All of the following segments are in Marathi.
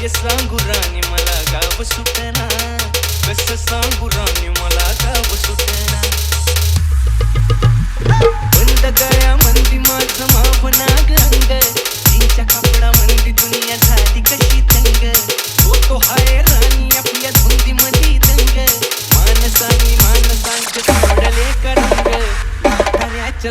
काय सांगू राणी मला गाव सुटना. कस सांगू राणी मला गाव सुटना. बंद गळ्या मंदी माझं मापना अंग. तिच्या कपडा मंदी दुनिया झाली कशी तंग. तो तो हाय राणी आपल्या धुंदी मधी दंग. मानसानी मानसांचे सोडले करंग. म्हाताऱ्याच्या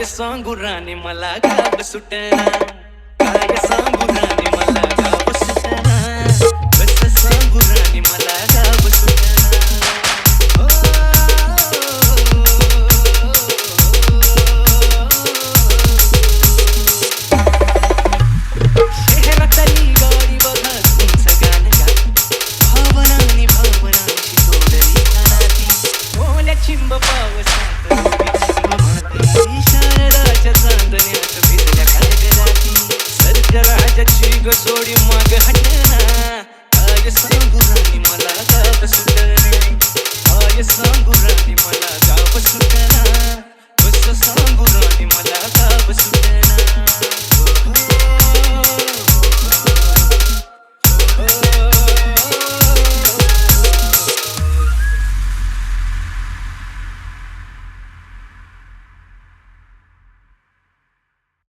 काय सांगू राणी मला गाव सुटना काय सांगू राणी ग जोडी माग हटना काय सांगू राणी मला गाव सुटणे काय सांगू राणी मला गाव सुटना कसं सांगू राणी मला